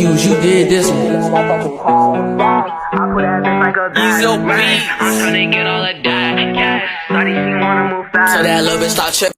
Hughes, you did this one. Ease your beat. I'm get all. So that start tripping.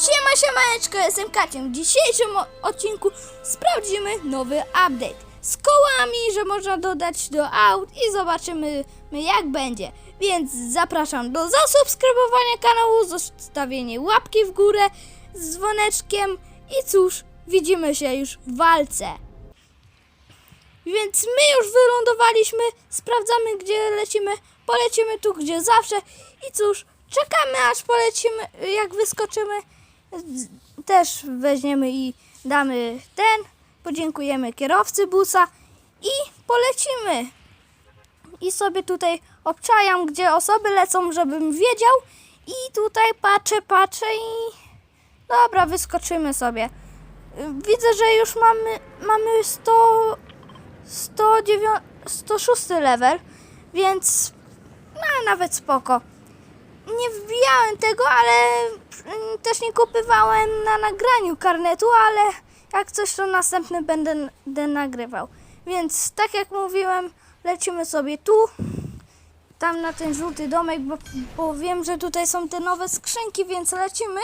Siema, siemaneczko, jestem Kaciem. W dzisiejszym odcinku sprawdzimy nowy update z kołami, że można dodać do aut i zobaczymy jak będzie. Więc zapraszam do zasubskrybowania kanału, zostawienia łapki w górę z dzwoneczkiem i cóż, widzimy się już w walce. Więc my już wylądowaliśmy, sprawdzamy gdzie lecimy, polecimy tu gdzie zawsze i cóż, czekamy aż polecimy, jak wyskoczymy, też weźmiemy i damy ten, podziękujemy kierowcy busa i polecimy. I sobie tutaj obczajam, gdzie osoby lecą, żebym wiedział i tutaj patrzę, patrzę i dobra, wyskoczymy sobie. Widzę, że już mamy, mamy 100, 109, 106 level, więc no, nawet spoko. Nie wbijałem tego, ale mm, też nie kupywałem na nagraniu karnetu, ale jak coś to następny będę, będę nagrywał. Więc tak jak mówiłem, lecimy sobie tu, tam na ten żółty domek, bo, bo wiem, że tutaj są te nowe skrzynki, więc lecimy.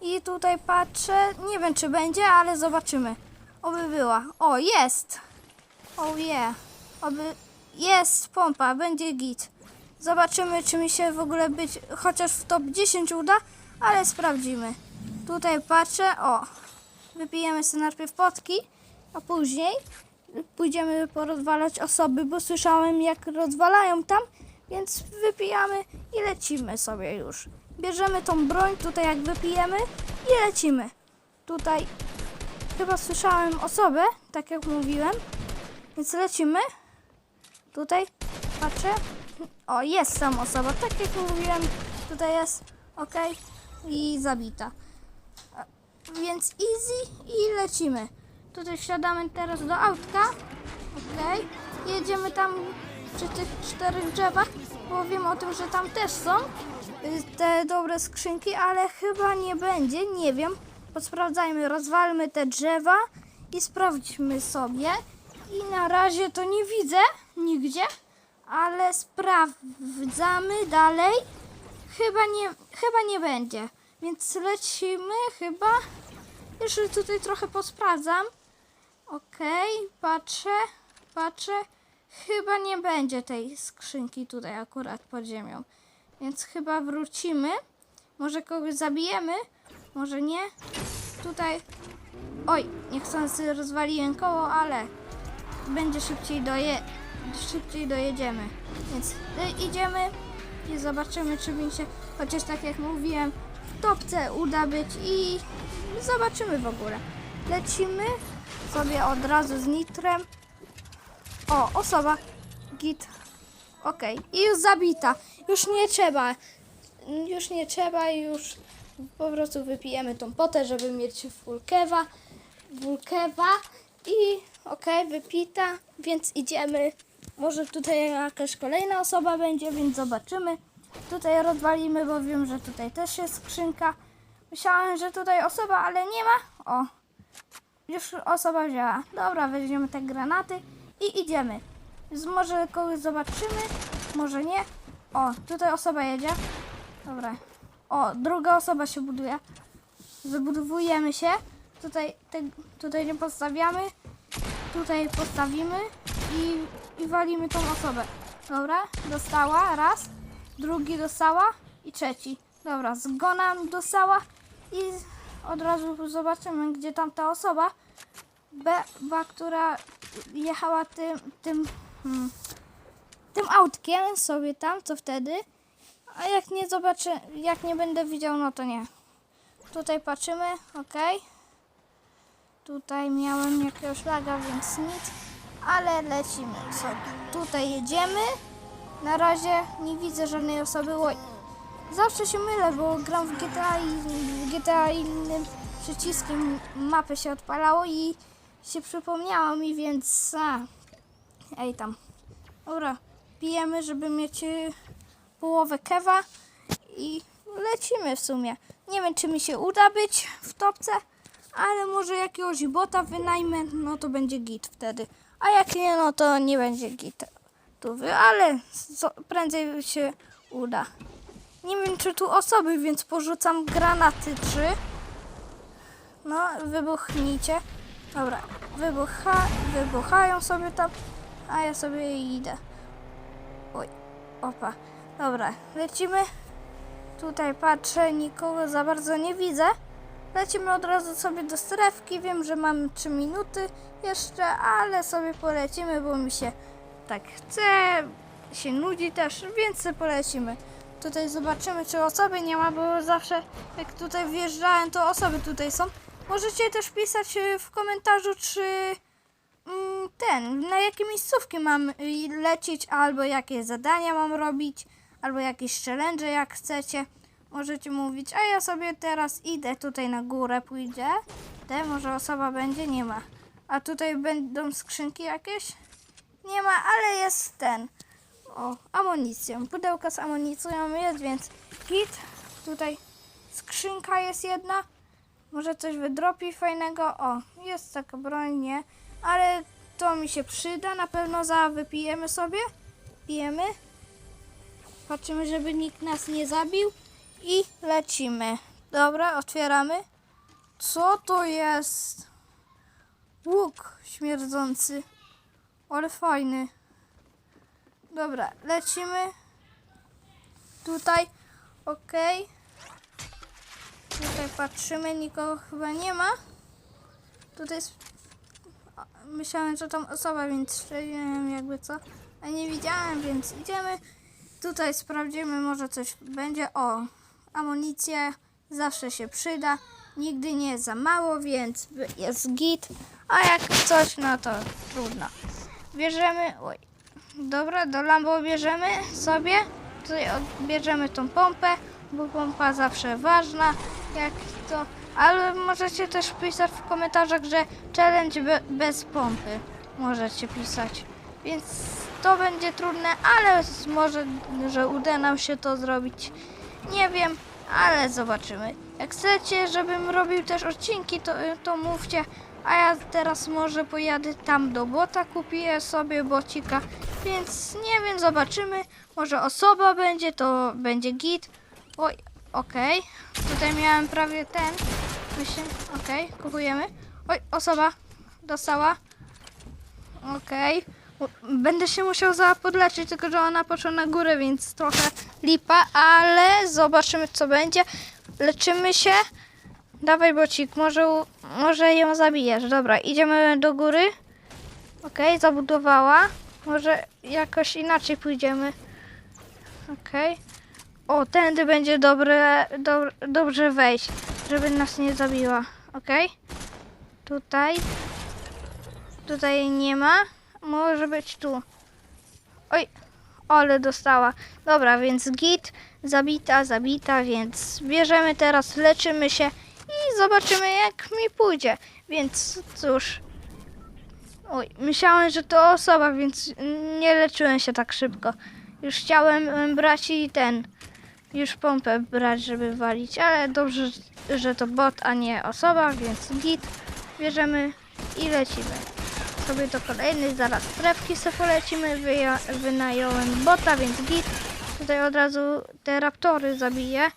I tutaj patrzę, nie wiem czy będzie, ale zobaczymy. Oby była. O, jest! Oh yeah. Oby jest pompa, będzie git. Zobaczymy, czy mi się w ogóle być chociaż w top 10 uda, ale sprawdzimy. Tutaj patrzę, o. Wypijemy sobie najpierw potki, a później pójdziemy porozwalać osoby, bo słyszałem jak rozwalają tam, więc wypijamy i lecimy sobie już. Bierzemy tą broń tutaj jak wypijemy i lecimy. Tutaj chyba słyszałem osobę, tak jak mówiłem, więc lecimy. Tutaj patrzę. O, jest tam osoba, tak jak mówiłem. Tutaj jest, ok. I zabita. Więc easy i lecimy. Tutaj wsiadamy teraz do autka. Ok. Jedziemy tam przy tych czterech drzewach, bo wiem o tym, że tam też są y, te dobre skrzynki, ale chyba nie będzie, nie wiem. Posprawdzajmy, rozwalmy te drzewa i sprawdźmy sobie. I na razie to nie widzę nigdzie, ale sprawdzamy dalej. Chyba nie, chyba nie będzie, więc lecimy chyba. Jeszcze tutaj trochę posprawdzam. Okej, patrzę, patrzę. Chyba nie będzie tej skrzynki tutaj akurat pod ziemią. Więc chyba wrócimy. Może kogoś zabijemy, może nie. Tutaj. Oj, niechcący rozwaliłem koło, ale będzie szybciej doje, szybciej dojedziemy. Więc y, idziemy i zobaczymy, czy mi się, chociaż tak jak mówiłem, w topce uda być i zobaczymy w ogóle. Lecimy sobie od razu z nitrem. O, osoba. Git. Okej. I już zabita. Już nie trzeba. Już nie trzeba, już po prostu wypijemy tą potę, żeby mieć full kewa. Full kewa. I okej, wypita, więc idziemy. Może tutaj jakaś kolejna osoba będzie, więc zobaczymy. Tutaj rozwalimy, bo wiem, że tutaj też jest skrzynka. Myślałem, że tutaj osoba, ale nie ma. O, już osoba wzięła. Dobra, weźmiemy te granaty i idziemy. Może kogoś zobaczymy, może nie. O, tutaj osoba jedzie. Dobra. O, druga osoba się buduje. Wybudowujemy się. Tutaj, te, tutaj nie postawiamy. Tutaj postawimy i, i walimy tą osobę. Dobra, dostała raz, drugi dostała i trzeci. Dobra, zgona dostała i od razu zobaczymy, gdzie tam ta osoba, Beba, która jechała tym, tym, hmm, tym autkiem sobie tam, co wtedy. A jak nie zobaczę, jak nie będę widział, no to nie. Tutaj patrzymy, ok. Tutaj miałem jakiegoś laga, więc nic. Ale lecimy sobie. Tutaj jedziemy. Na razie nie widzę żadnej osoby. Oj. Zawsze się mylę, bo gram w GTA i w GTA innym przyciskiem mapy się odpalało i się przypomniało mi, więc... A. Ej tam. Dobra, pijemy, żeby mieć y, połowę kewa i lecimy w sumie. Nie wiem, czy mi się uda być w topce, ale może jakiegoś bota wynajmę, no to będzie git wtedy. A jak nie, no to nie będzie git. Ale prędzej się uda. Nie wiem, czy tu osoby, więc porzucam granaty trzy. No, wybuchnijcie. Dobra, wybucha, wybuchają sobie tam, a ja sobie idę. Oj, opa. Dobra, lecimy. Tutaj patrzę, nikogo za bardzo nie widzę. Lecimy od razu sobie do strefki. Wiem, że mam 3 minuty jeszcze, ale sobie polecimy, bo mi się tak chce, się nudzi też, więc sobie polecimy. Tutaj zobaczymy, czy osoby nie ma, bo zawsze jak tutaj wjeżdżałem, to osoby tutaj są. Możecie też pisać y, w komentarzu, czy mm, ten, na jakie miejscówki mam y, lecieć, albo jakie zadania mam robić, albo jakieś challenge jak chcecie. Możecie mówić, a ja sobie teraz idę tutaj na górę, pójdę. Te, może osoba będzie, nie ma. A tutaj będą skrzynki jakieś? Nie ma, ale jest ten. O, amunicją. Pudełka z amunicją jest, więc git. Tutaj skrzynka jest jedna. Może coś wydropi fajnego. O, jest taka broń, nie? Ale to mi się przyda. Na pewno za wypijemy sobie. Pijemy. Patrzymy, żeby nikt nas nie zabił. I lecimy. Dobra, otwieramy. Co to jest? Łuk śmierdzący. Ale fajny. Dobra, lecimy. Tutaj. Okej. Tutaj patrzymy, nikogo chyba nie ma. Tutaj jest... Myślałem, że tam osoba, więc strzeliłem jakby co. A nie widziałem, więc idziemy. Tutaj sprawdzimy, może coś będzie. O, amunicja zawsze się przyda. Nigdy nie jest za mało, więc jest git. A jak coś, no to trudno. Bierzemy... Oj. Dobra, do Lambo bierzemy sobie. Tutaj odbierzemy tą pompę, bo pompa zawsze ważna. Jak to... Ale możecie też pisać w komentarzach, że challenge be, bez pompy. Możecie pisać. Więc to będzie trudne, ale może, że uda nam się to zrobić. Nie wiem, ale zobaczymy. Jak chcecie, żebym robił też odcinki, to, to mówcie. A ja teraz może pojadę tam do bota, kupię sobie bocika. Więc nie wiem, zobaczymy. Może osoba będzie, to będzie git. Oj, okej. Tutaj miałem prawie ten. Myślę, okej, kupujemy. Oj, osoba dostała. Okej. U- Będę się musiał za podleczyć, tylko że ona poszła na górę, więc trochę lipa, ale zobaczymy co będzie. Leczymy się. Dawaj bocik, może, może ją zabijesz. Dobra, idziemy do góry. Okej, zabudowała. Może jakoś inaczej pójdziemy. Okej. O, tędy będzie dobre, do, dobrze wejść, żeby nas nie zabiła. Okej. Tutaj. Tutaj nie ma. Może być tu. Oj, ale dostała. Dobra, więc git, zabita, zabita, więc bierzemy teraz, leczymy się i zobaczymy jak mi pójdzie. Więc cóż. Oj, myślałem, że to osoba, więc nie leczyłem się tak szybko. Już chciałem em, brać i ten, już pompę brać, żeby walić, ale dobrze, że to bot, a nie osoba, więc git. Bierzemy i lecimy sobie do kolejnej, zaraz strefki sobie polecimy, Wyja- wynająłem bota, więc git. Tutaj od razu te raptory zabiję,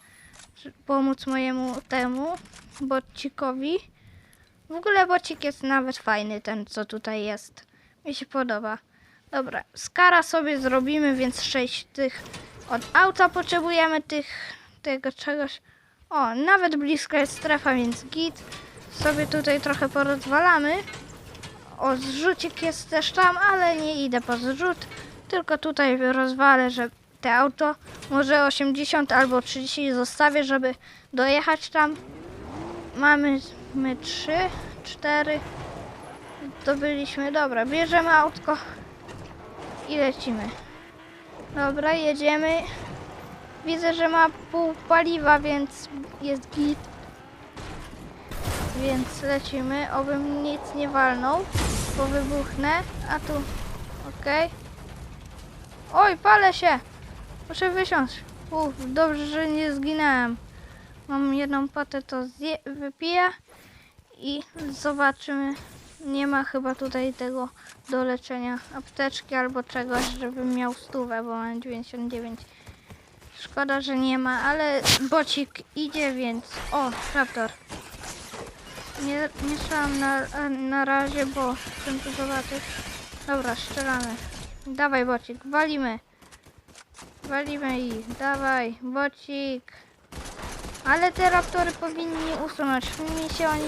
żeby pomóc mojemu temu bocikowi. W ogóle bocik jest nawet fajny, ten co tutaj jest. Mi się podoba. Dobra, skara sobie zrobimy, więc sześć tych od auta potrzebujemy tych, tego czegoś. O, nawet blisko jest strefa, więc git. Sobie tutaj trochę porozwalamy. O, zrzucik jest też tam, ale nie idę po zrzut, tylko tutaj rozwalę, że te auto może 80 albo 30 zostawię, żeby dojechać tam. Mamy my 3, 4. Zdobyliśmy, dobra, bierzemy autko i lecimy. Dobra, jedziemy. Widzę, że ma pół paliwa, więc jest git. Więc lecimy, obym nic nie walnął, bo wybuchnę, a tu, okej. Oj, palę się, muszę wysiąść, Uff, dobrze, że nie zginąłem. Mam jedną patę, to wypiję i zobaczymy. Nie ma chyba tutaj tego do leczenia apteczki albo czegoś, żebym miał stówę, bo mam 99. Szkoda, że nie ma, ale bocik idzie, więc... O, raptor. Nie, nie strzelam na, na razie, bo chcę tu zobaczyć. Dobra, strzelamy. Dawaj, bocik, walimy. Walimy ich, dawaj, bocik. Ale te raptory powinni usunąć. Mi się oni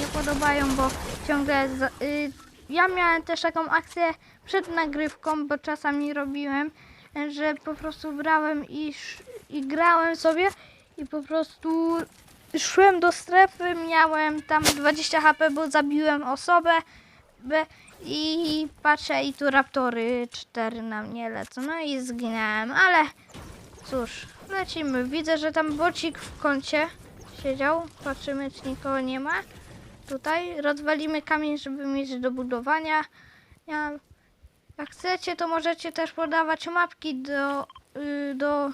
nie, podobają, bo ciągle. Y, ja miałem też taką akcję przed nagrywką, bo czasami robiłem, że po prostu brałem i, i grałem sobie i po prostu szłem do strefy, miałem tam 20 HP, bo zabiłem osobę i patrzę i tu raptory 4 na mnie lecą. No i zginąłem, ale cóż, lecimy. Widzę, że tam bocik w kącie siedział. Patrzymy, czy nikogo nie ma. Tutaj rozwalimy kamień, żeby mieć do budowania. Ja, jak chcecie, to możecie też podawać mapki do, y, do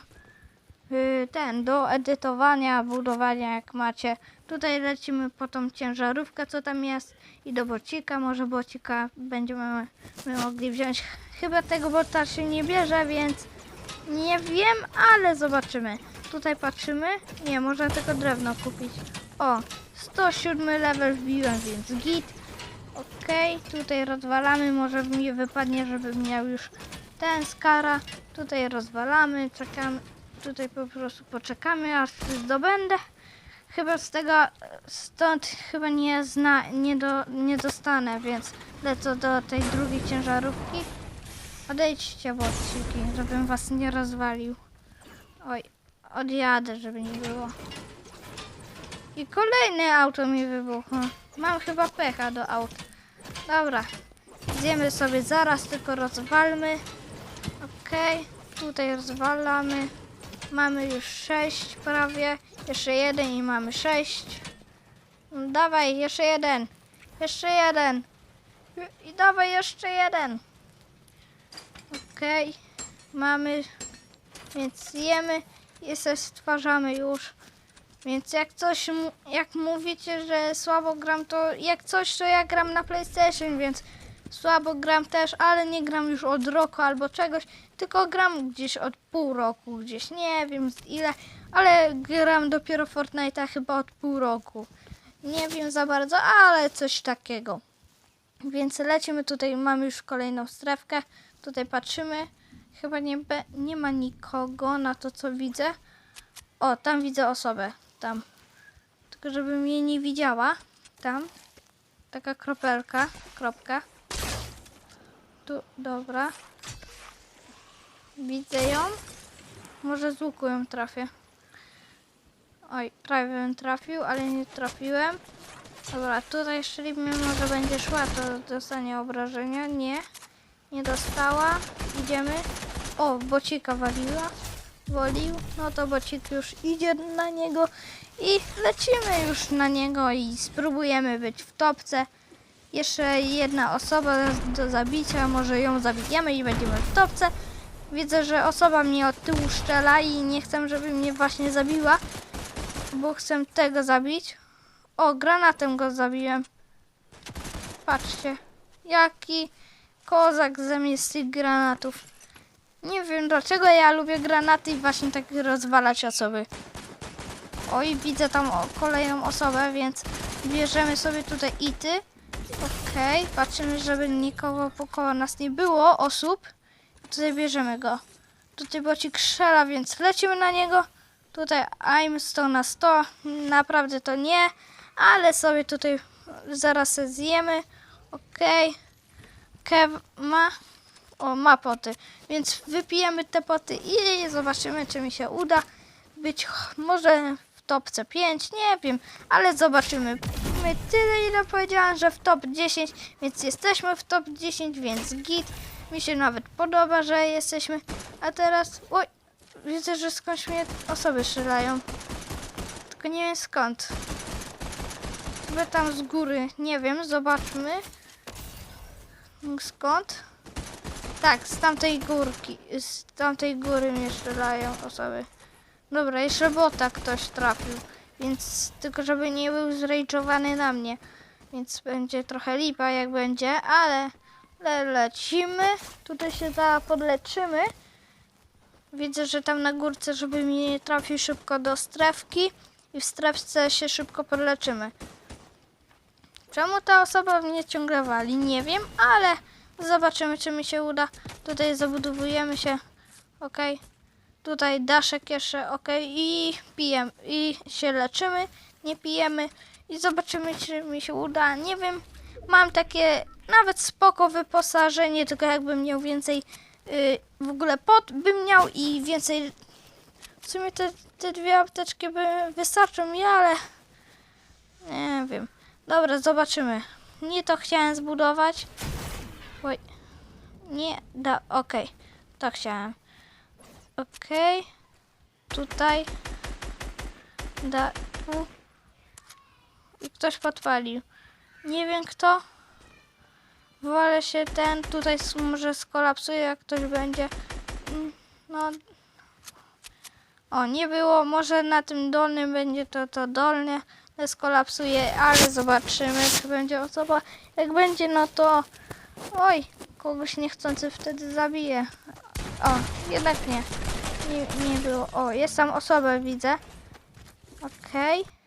y, ten, do edytowania, budowania jak macie. Tutaj lecimy po tą ciężarówkę, co tam jest i do bocika. Może bocika będziemy my mogli wziąć. Chyba tego bota się nie bierze, więc nie wiem, ale zobaczymy. Tutaj patrzymy. Nie, można tylko drewno kupić. O, 107 level wbiłem, więc git. Okej, tutaj rozwalamy. Może mi wypadnie, żebym miał już ten skara. Tutaj rozwalamy, czekamy. Tutaj po prostu poczekamy, aż zdobędę. Chyba z tego, stąd chyba nie, zna, nie, do, nie dostanę, więc lecę do tej drugiej ciężarówki. Odejdźcie, bociki, żebym was nie rozwalił. Oj, odjadę, żeby nie było. I kolejne auto mi wybuchło. Mam chyba pecha do aut. Dobra, zjemy sobie zaraz, tylko rozwalmy. Okej, tutaj rozwalamy. Mamy już 6 prawie. Jeszcze jeden i mamy 6. Dawaj, jeszcze jeden. Jeszcze jeden. I dawaj jeszcze jeden. Okej, mamy, więc jemy i se stwarzamy już. Więc jak coś, jak mówicie, że słabo gram, to jak coś, to ja gram na PlayStation, więc słabo gram też, ale nie gram już od roku albo czegoś, tylko gram gdzieś od pół roku, gdzieś nie wiem ile, ale gram dopiero Fortnite'a chyba od pół roku. Nie wiem za bardzo, ale coś takiego. Więc lecimy tutaj, mamy już kolejną strefkę. Tutaj patrzymy. Chyba nie, nie ma nikogo na to, co widzę. O, tam widzę osobę. Tam. Tylko żebym jej nie widziała. Tam. Taka kropelka. Kropka. Tu, dobra. Widzę ją. Może z łuku ją trafię. Oj, prawie bym trafił, ale nie trafiłem. Dobra, tutaj szczelimy, może będzie szła, to dostanie obrażenia. Nie, nie dostała. Idziemy. O, bocika waliła. Wolił. No to bocik już idzie na niego i lecimy już na niego i spróbujemy być w topce. Jeszcze jedna osoba do zabicia, może ją zabijemy i będziemy w topce. Widzę, że osoba mnie od tyłu szczela i nie chcę, żeby mnie właśnie zabiła, bo chcę tego zabić. O, granatem go zabiłem. Patrzcie, jaki kozak zamiast tych granatów. Nie wiem dlaczego ja lubię granaty i właśnie tak rozwalać osoby. Oj, widzę tam kolejną osobę, więc bierzemy sobie tutaj ity. Okej, patrzymy, żeby nikogo koło nas nie było, osób. Tutaj bierzemy go. Tutaj bocik strzela, więc lecimy na niego. Tutaj I'm 100 na 100. Naprawdę to nie, ale sobie tutaj zaraz zjemy. Okej. Kev ma. O, ma poty. Więc wypijemy te poty i zobaczymy, czy mi się uda być może w topce 5, nie wiem, ale zobaczymy. My tyle, ile powiedziałam, że w top 10, więc jesteśmy w top 10, więc git. Mi się nawet podoba, że jesteśmy. A teraz, oj, widzę, że skądś mnie osoby strzelają. Tylko nie wiem skąd. Chyba tam z góry, nie wiem, zobaczmy. Skąd? Tak, z tamtej górki, z tamtej góry mnie strzelają osoby. Dobra, jeszcze bota ktoś trafił. Więc tylko żeby nie był zrajdżowany na mnie. Więc będzie trochę lipa jak będzie, ale le lecimy. Tutaj się za podleczymy. Widzę, że tam na górce, żeby mi nie trafił szybko do strefki. I w strefce się szybko podleczymy. Czemu ta osoba mnie ciągle wali? Nie wiem, ale zobaczymy, czy mi się uda. Tutaj zabudowujemy się. Ok. Tutaj daszek jeszcze, ok. I pijemy. I się leczymy. Nie pijemy. I zobaczymy, czy mi się uda. Nie wiem. Mam takie nawet spoko wyposażenie, tylko jakbym miał więcej y, w ogóle pot bym miał i więcej w sumie te, te dwie apteczki by wystarczą mi, ale nie wiem. Dobra, zobaczymy. Nie to chciałem zbudować. Oj. Nie, da, okej. To chciałem. Okej. Tutaj. Da, tu. I ktoś podpalił. Nie wiem kto. Wolę się ten, tutaj może skolapsuje jak ktoś będzie. No. O, nie było, może na tym dolnym będzie to, to dolne skolapsuje, ale zobaczymy, czy będzie osoba. Jak będzie, no to oj, kogoś niechcący wtedy zabije. O, jednak nie. Nie, nie było. O, jest tam osobę, widzę. Okej.